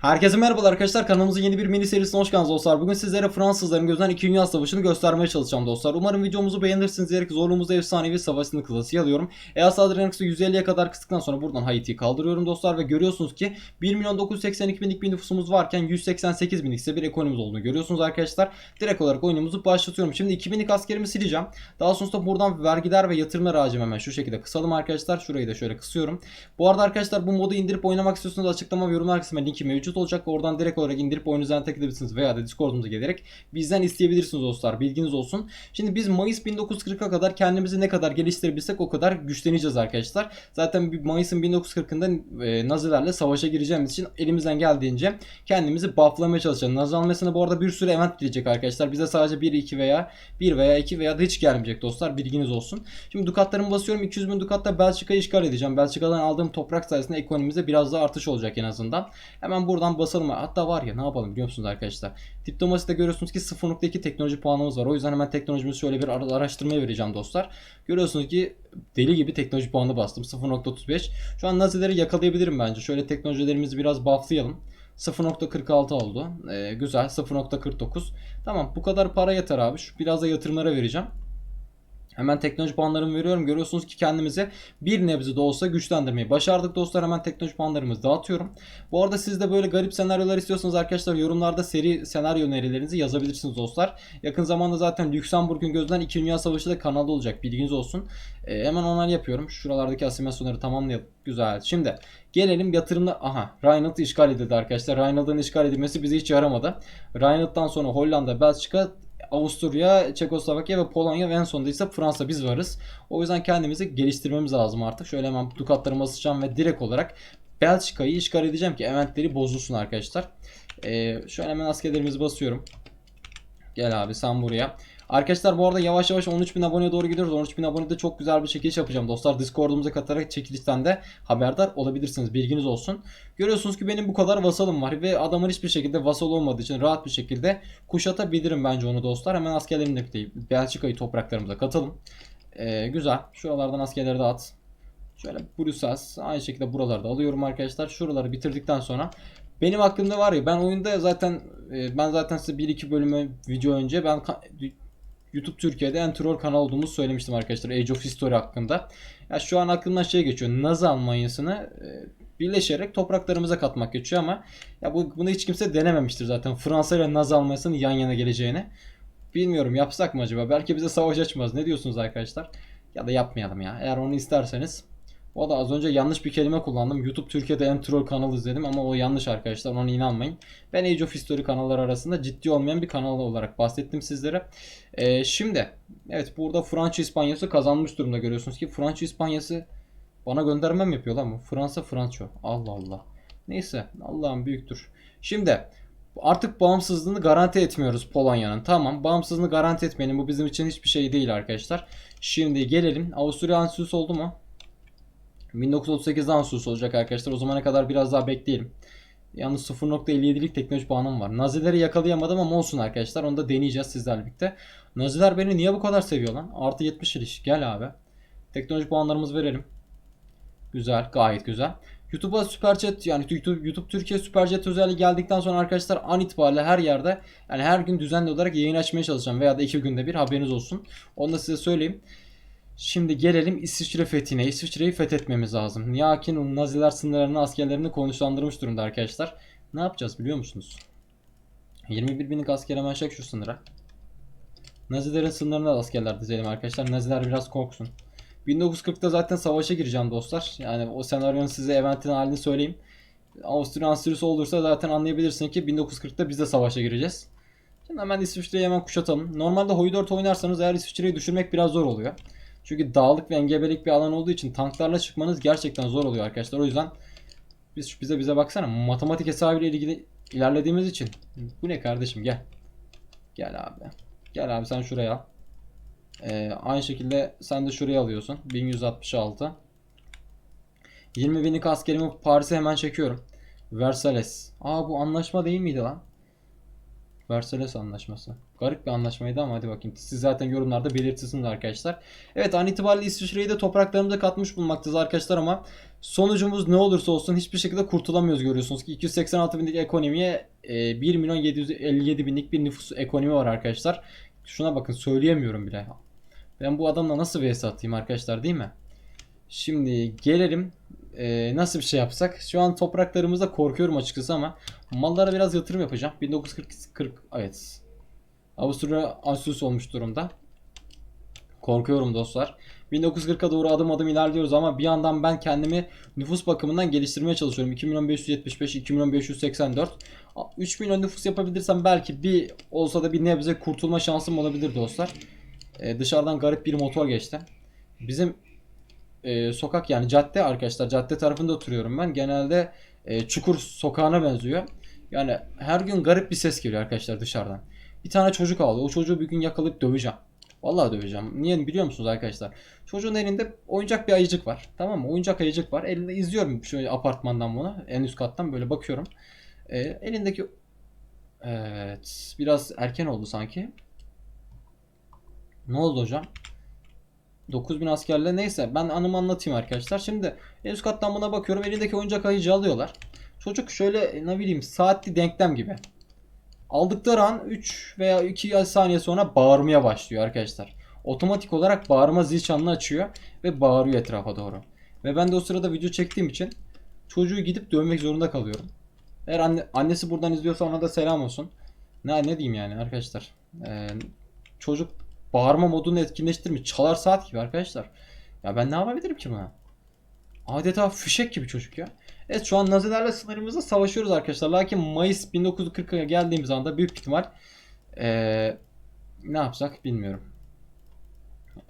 Herkese merhabalar arkadaşlar kanalımızın yeni bir mini serisine hoş geldiniz dostlar. Bugün sizlere Fransızların gözünden 2. Dünya Savaşı'nı göstermeye çalışacağım dostlar. Umarım videomuzu beğenirsiniz diyerek zorluğumuzda efsanevi savaşını klasiği alıyorum. EA Sadrenix'i 150'ye kadar kıstıktan sonra buradan Haiti'yi kaldırıyorum dostlar ve görüyorsunuz ki 1 milyon 982 binlik bir nüfusumuz varken 188 binlik ise bir ekonomimiz olduğunu görüyorsunuz arkadaşlar. Direkt olarak oyunumuzu başlatıyorum. Şimdi 2000'lik askerimi sileceğim. Daha sonrasında buradan vergiler ve yatırımlar harcım hemen şu şekilde kısalım arkadaşlar. Şurayı da şöyle kısıyorum. Bu arada arkadaşlar bu modu indirip oynamak istiyorsanız açıklama ve yorumlar kısmına linki mevcut olacak. Oradan direkt olarak indirip oyunu tek edebilirsiniz veya da Discord'umuza gelerek bizden isteyebilirsiniz dostlar. Bilginiz olsun. Şimdi biz Mayıs 1940'a kadar kendimizi ne kadar geliştirebilsek o kadar güçleneceğiz arkadaşlar. Zaten Mayıs'ın 1940'ında e, Nazilerle savaşa gireceğimiz için elimizden geldiğince kendimizi bufflamaya çalışacağız. Nazi almasına bu arada bir sürü event gelecek arkadaşlar. Bize sadece 1, 2 veya 1 veya 2 veya da hiç gelmeyecek dostlar. Bilginiz olsun. Şimdi dukatlarımı basıyorum. 200 bin dukatta Belçika'yı işgal edeceğim. Belçika'dan aldığım toprak sayesinde ekonomimize biraz daha artış olacak en azından. Hemen buradan basalım. Hatta var ya ne yapalım biliyor musunuz arkadaşlar? Diplomaside görüyorsunuz ki 0.2 teknoloji puanımız var. O yüzden hemen teknolojimizi şöyle bir ara- araştırmaya vereceğim dostlar. Görüyorsunuz ki deli gibi teknoloji puanı bastım. 0.35. Şu an Nazileri yakalayabilirim bence. Şöyle teknolojilerimizi biraz bufflayalım. 0.46 oldu. Ee, güzel. 0.49. Tamam bu kadar para yeter abi. Şu biraz da yatırımlara vereceğim. Hemen teknoloji puanlarımı veriyorum. Görüyorsunuz ki kendimizi bir nebze de olsa güçlendirmeyi başardık dostlar. Hemen teknoloji puanlarımızı dağıtıyorum. Bu arada siz de böyle garip senaryolar istiyorsanız arkadaşlar yorumlarda seri senaryo önerilerinizi yazabilirsiniz dostlar. Yakın zamanda zaten Lüksemburg'un gözünden 2. Dünya Savaşı da kanalda olacak. Bilginiz olsun. Ee, hemen onları yapıyorum. Şuralardaki asimilasyonları tamamlayalım. Güzel. Şimdi gelelim yatırımda. Aha Rheinland işgal edildi arkadaşlar. Rheinland'ın işgal edilmesi bize hiç yaramadı. Rheinland'dan sonra Hollanda, Belçika, Avusturya, Çekoslovakya ve Polonya ve en sonunda ise Fransa biz varız. O yüzden kendimizi geliştirmemiz lazım artık. Şöyle hemen dukatlarımı asacağım ve direkt olarak Belçika'yı işgal edeceğim ki eventleri bozulsun arkadaşlar. Ee, şöyle hemen askerlerimizi basıyorum. Gel abi sen buraya. Arkadaşlar bu arada yavaş yavaş 13.000 aboneye doğru gidiyoruz. 13.000 abonede çok güzel bir çekiliş yapacağım dostlar. Discord'umuza katarak çekilişten de haberdar olabilirsiniz. Bilginiz olsun. Görüyorsunuz ki benim bu kadar vasalım var ve adamın hiçbir şekilde vasal olmadığı için rahat bir şekilde kuşatabilirim bence onu dostlar. Hemen askerlerimle birlikte Belçika'yı topraklarımıza katalım. Ee, güzel. Şuralardan askerleri de at. Şöyle Brussels aynı şekilde buralarda alıyorum arkadaşlar. Şuraları bitirdikten sonra benim aklımda var ya ben oyunda zaten e, ben zaten size 1-2 bölümü video önce ben YouTube Türkiye'de en troll kanal olduğumuzu söylemiştim arkadaşlar Age of History hakkında. Ya şu an aklımdan şey geçiyor. Nazi Almanyası'nı e, birleşerek topraklarımıza katmak geçiyor ama ya bu bunu hiç kimse denememiştir zaten. Fransa ile Nazi Almanyası'nın yan yana geleceğini. Bilmiyorum yapsak mı acaba? Belki bize savaş açmaz. Ne diyorsunuz arkadaşlar? Ya da yapmayalım ya. Eğer onu isterseniz. O da az önce yanlış bir kelime kullandım. YouTube Türkiye'de en troll kanal izledim ama o yanlış arkadaşlar. Ona inanmayın. Ben Age of History kanalları arasında ciddi olmayan bir kanal olarak bahsettim sizlere. Ee, şimdi evet burada Fransa İspanyası kazanmış durumda görüyorsunuz ki Fransa İspanyası bana göndermem yapıyor lan bu. Fransa Franco. Allah Allah. Neyse Allah'ım büyüktür. Şimdi artık bağımsızlığını garanti etmiyoruz Polonya'nın. Tamam bağımsızlığını garanti etmeyelim. Bu bizim için hiçbir şey değil arkadaşlar. Şimdi gelelim. Avusturya Anschluss oldu mu? 1938'de Anschluss olacak arkadaşlar. O zamana kadar biraz daha bekleyelim. Yalnız 0.57'lik teknoloji puanım var. Nazileri yakalayamadım ama olsun arkadaşlar. Onu da deneyeceğiz sizlerle birlikte. Naziler beni niye bu kadar seviyor lan? Artı 70 iliş. Gel abi. Teknoloji puanlarımızı verelim. Güzel. Gayet güzel. YouTube'a Super Chat yani YouTube, YouTube Türkiye Super Chat özelliği geldikten sonra arkadaşlar an itibariyle her yerde yani her gün düzenli olarak yayın açmaya çalışacağım veya da iki günde bir haberiniz olsun. Onu da size söyleyeyim. Şimdi gelelim İsviçre fethine. İsviçre'yi fethetmemiz lazım. Yakin Naziler sınırlarını askerlerini konuşlandırmış durumda arkadaşlar. Ne yapacağız biliyor musunuz? 21 binlik asker hemen çek şu sınıra. Nazilerin sınırlarına da askerler dizelim arkadaşlar. Naziler biraz korksun. 1940'ta zaten savaşa gireceğim dostlar. Yani o senaryonun size eventin halini söyleyeyim. Avusturya Anschluss olursa zaten anlayabilirsin ki 1940'ta biz de savaşa gireceğiz. Şimdi hemen İsviçre'yi hemen kuşatalım. Normalde Hoy 4 oynarsanız eğer İsviçre'yi düşürmek biraz zor oluyor. Çünkü dağlık ve engebelik bir alan olduğu için tanklarla çıkmanız gerçekten zor oluyor arkadaşlar. O yüzden biz bize bize baksana matematik hesabıyla ilgili ilerlediğimiz için bu ne kardeşim gel. Gel abi. Gel abi sen şuraya. Ee, aynı şekilde sen de şuraya alıyorsun. 1166. 20 binlik askerimi Paris'e hemen çekiyorum. Versailles. Aa bu anlaşma değil miydi lan? Versailles anlaşması. Garip bir anlaşmaydı ama hadi bakayım. Siz zaten yorumlarda belirtirsiniz arkadaşlar. Evet an itibariyle İsviçre'yi de topraklarımıza katmış bulmaktayız arkadaşlar ama sonucumuz ne olursa olsun hiçbir şekilde kurtulamıyoruz görüyorsunuz ki 286 binlik ekonomiye e, 1 milyon 757 binlik bir nüfus ekonomi var arkadaşlar. Şuna bakın söyleyemiyorum bile. Ben bu adamla nasıl vs atayım arkadaşlar değil mi? Şimdi gelelim e, nasıl bir şey yapsak? Şu an topraklarımızda korkuyorum açıkçası ama mallara biraz yatırım yapacağım. 1940 40 evet. Avusturya ansüs olmuş durumda. Korkuyorum dostlar. 1940'a doğru adım adım ilerliyoruz ama bir yandan ben kendimi nüfus bakımından geliştirmeye çalışıyorum. 2 milyon 575, 2 milyon 584. 3 milyon nüfus yapabilirsem belki bir olsa da bir nebze kurtulma şansım olabilir dostlar. Ee, dışarıdan garip bir motor geçti. Bizim e, sokak yani cadde arkadaşlar. Cadde tarafında oturuyorum ben. Genelde e, çukur sokağına benziyor. Yani her gün garip bir ses geliyor arkadaşlar dışarıdan. Bir tane çocuk aldı. O çocuğu bir gün yakalayıp döveceğim. Vallahi döveceğim. Niye biliyor musunuz arkadaşlar? Çocuğun elinde oyuncak bir ayıcık var. Tamam mı? Oyuncak ayıcık var. Elinde izliyorum şöyle apartmandan bunu. En üst kattan böyle bakıyorum. E, elindeki Evet. Biraz erken oldu sanki. Ne oldu hocam? 9000 askerle neyse ben anımı anlatayım arkadaşlar. Şimdi en üst kattan buna bakıyorum. Elindeki oyuncak ayıcı alıyorlar. Çocuk şöyle ne bileyim saatli denklem gibi. Aldıkları an 3 veya 2 saniye sonra bağırmaya başlıyor arkadaşlar. Otomatik olarak bağırma zil çanını açıyor ve bağırıyor etrafa doğru. Ve ben de o sırada video çektiğim için çocuğu gidip dövmek zorunda kalıyorum. Eğer anne, annesi buradan izliyorsa ona da selam olsun. Ne ne diyeyim yani arkadaşlar. Ee, çocuk bağırma modunu etkinleştirmiş. Çalar saat gibi arkadaşlar. Ya ben ne yapabilirim ki buna? Adeta fişek gibi çocuk ya. Evet şu an Nazilerle sınırımızda savaşıyoruz arkadaşlar. Lakin Mayıs 1940'a geldiğimiz anda büyük ihtimal ee, ne yapsak bilmiyorum.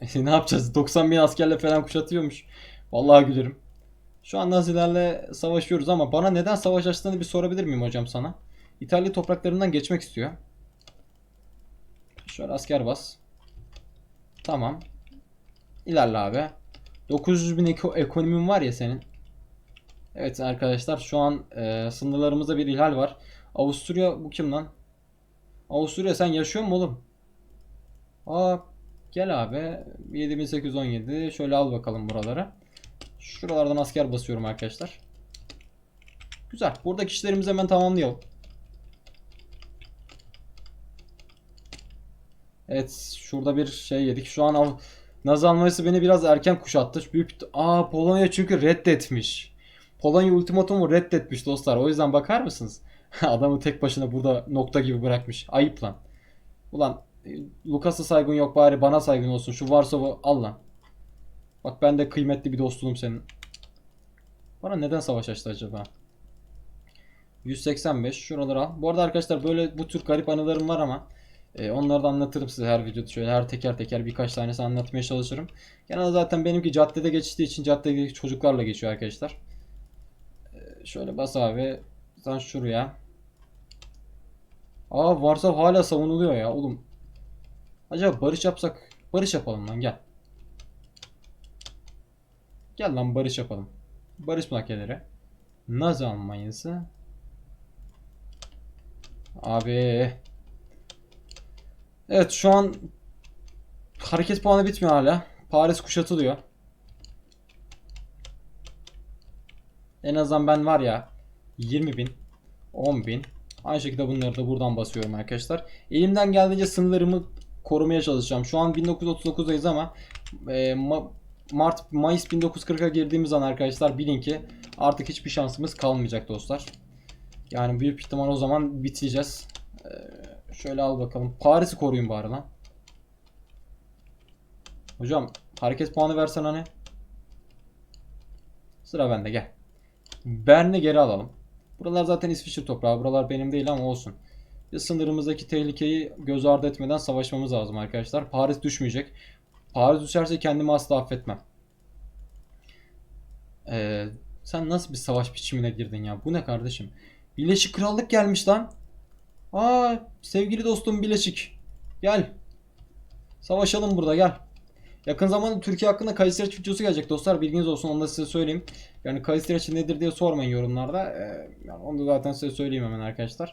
ne yapacağız? 90 bin askerle falan kuşatıyormuş. Vallahi gülerim. Şu an Nazilerle savaşıyoruz ama bana neden savaş açtığını bir sorabilir miyim hocam sana? İtalya topraklarından geçmek istiyor. Şöyle asker bas. Tamam. İlerle abi. 900 bin eko ekonomin var ya senin. Evet arkadaşlar şu an e, sınırlarımızda bir ihlal var. Avusturya bu kim lan? Avusturya sen yaşıyor mu oğlum? Aa gel abi. 7817 şöyle al bakalım buralara. Şuralardan asker basıyorum arkadaşlar. Güzel. Buradaki işlerimizi hemen tamamlayalım. Evet şurada bir şey yedik. Şu an Av- Nazi beni biraz erken kuşattı. Büyük Aa Polonya çünkü reddetmiş. Polonya ultimatumu reddetmiş dostlar. O yüzden bakar mısınız? Adamı tek başına burada nokta gibi bırakmış. Ayıp lan. Ulan e, Lukas'a saygın yok bari bana saygın olsun. Şu Varsov'u al lan. Bak ben de kıymetli bir dostluğum senin. Bana neden savaş açtı acaba? 185 şuraları al. Bu arada arkadaşlar böyle bu tür garip anılarım var ama e, onları da anlatırım size her videoda. Şöyle her teker teker birkaç tanesi anlatmaya çalışırım. Genelde zaten benimki caddede geçtiği için caddedeki çocuklarla geçiyor arkadaşlar. E, şöyle bas abi. Sen şuraya. Aa Varsav hala savunuluyor ya oğlum. Acaba barış yapsak? Barış yapalım lan gel. Gel lan barış yapalım. Barış makineleri. Nazi Almanyası. Abi. Evet şu an hareket puanı bitmiyor hala. Paris kuşatılıyor. En azından ben var ya 20 bin 10 bin aynı şekilde bunları da buradan basıyorum arkadaşlar. Elimden geldiğince sınırlarımı korumaya çalışacağım. Şu an 1939'dayız ama e, Ma- Mart Mayıs 1940'a girdiğimiz an arkadaşlar bilin ki artık hiçbir şansımız kalmayacak dostlar. Yani büyük ihtimal o zaman bitireceğiz. Ee, şöyle al bakalım. Paris'i koruyun bari lan. Hocam hareket puanı versen hani. Sıra bende gel. Bern'i geri alalım. Buralar zaten İsviçre toprağı. Buralar benim değil ama olsun. Biz sınırımızdaki tehlikeyi göz ardı etmeden savaşmamız lazım arkadaşlar. Paris düşmeyecek. Paris düşerse kendimi asla affetmem. Ee, sen nasıl bir savaş biçimine girdin ya? Bu ne kardeşim? Birleşik Krallık gelmiş lan. Aa sevgili dostum Birleşik. Gel. Savaşalım burada gel. Yakın zamanda Türkiye hakkında Kayseri videosu gelecek dostlar. Bilginiz olsun onu da size söyleyeyim. Yani Kayseri nedir diye sormayın yorumlarda. Ee, yani onu da zaten size söyleyeyim hemen arkadaşlar.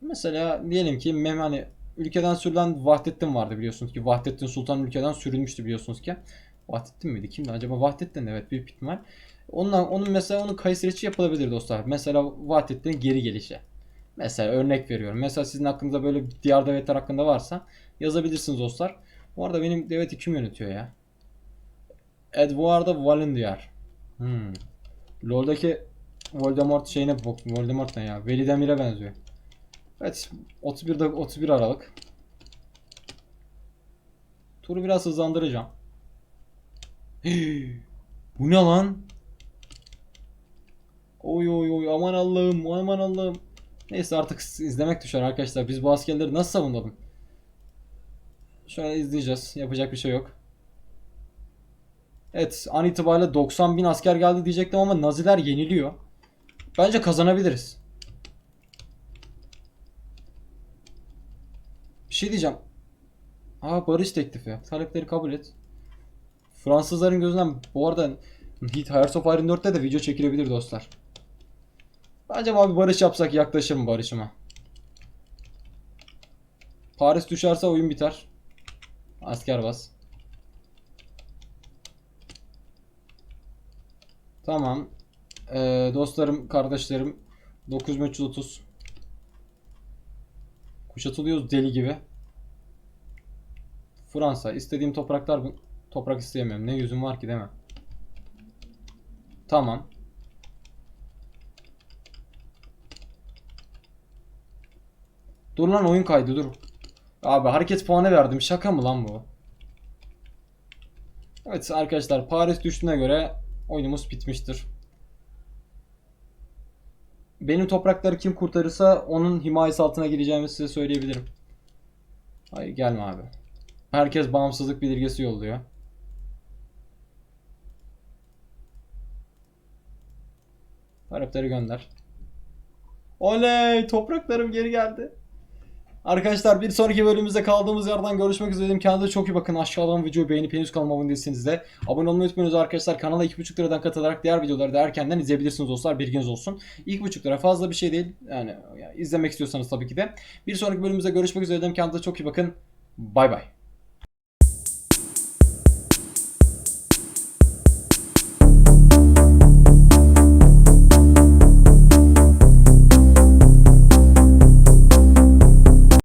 Mesela diyelim ki mem hani ülkeden sürülen Vahdettin vardı biliyorsunuz ki. Vahdettin Sultan ülkeden sürülmüştü biliyorsunuz ki. Vahdettin miydi? Kimdi acaba? Vahdettin de evet büyük ihtimal. Ondan, onun mesela onun kayıt süreci yapılabilir dostlar. Mesela Vahdettin'in geri gelişi. Mesela örnek veriyorum. Mesela sizin hakkınızda böyle diğer devletler hakkında varsa yazabilirsiniz dostlar. Bu arada benim devleti kim yönetiyor ya? Edward'a Valendiyar. Hmm. LoL'daki Voldemort şeyine bak. Voldemort ne ya? Veli Demir'e benziyor. Evet. 31'de 31 Aralık. Turu biraz hızlandıracağım. Bu ne lan? Oy oy oy aman Allah'ım aman Allah'ım. Neyse artık izlemek düşer arkadaşlar. Biz bu askerleri nasıl savunalım? Şöyle izleyeceğiz. Yapacak bir şey yok. Evet an itibariyle 90 bin asker geldi diyecektim ama Naziler yeniliyor. Bence kazanabiliriz. Bir şey diyeceğim. Aa barış teklifi. Talepleri kabul et. Fransızların gözünden bu arada Heat Hearts of Iron 4'te de video çekilebilir dostlar. Acaba bir barış yapsak yaklaşır mı barışıma? Paris düşerse oyun biter. Asker bas. Tamam. Ee, dostlarım, kardeşlerim 9330 Kuşatılıyoruz deli gibi. Fransa. istediğim topraklar bu. Toprak isteyemiyorum. Ne yüzüm var ki mi? Tamam. Dur lan oyun kaydı dur. Abi hareket puanı verdim. Şaka mı lan bu? Evet arkadaşlar Paris düştüğüne göre oyunumuz bitmiştir. Benim toprakları kim kurtarırsa onun himayesi altına gireceğimi size söyleyebilirim. Hayır gelme abi. Herkes bağımsızlık bildirgesi yolluyor. Talepleri gönder. Oley! Topraklarım geri geldi. Arkadaşlar bir sonraki bölümümüzde kaldığımız yerden görüşmek üzere. Kendinize çok iyi bakın. Aşağıdan videoyu beğenip henüz kanalıma abone değilseniz de abone olmayı unutmayınız arkadaşlar. Kanala 2.5 liradan katılarak diğer videoları da erkenden izleyebilirsiniz dostlar. Bilginiz olsun. 2.5 lira fazla bir şey değil. Yani, izlemek istiyorsanız tabii ki de. Bir sonraki bölümümüzde görüşmek üzere. Kendinize çok iyi bakın. Bay bay.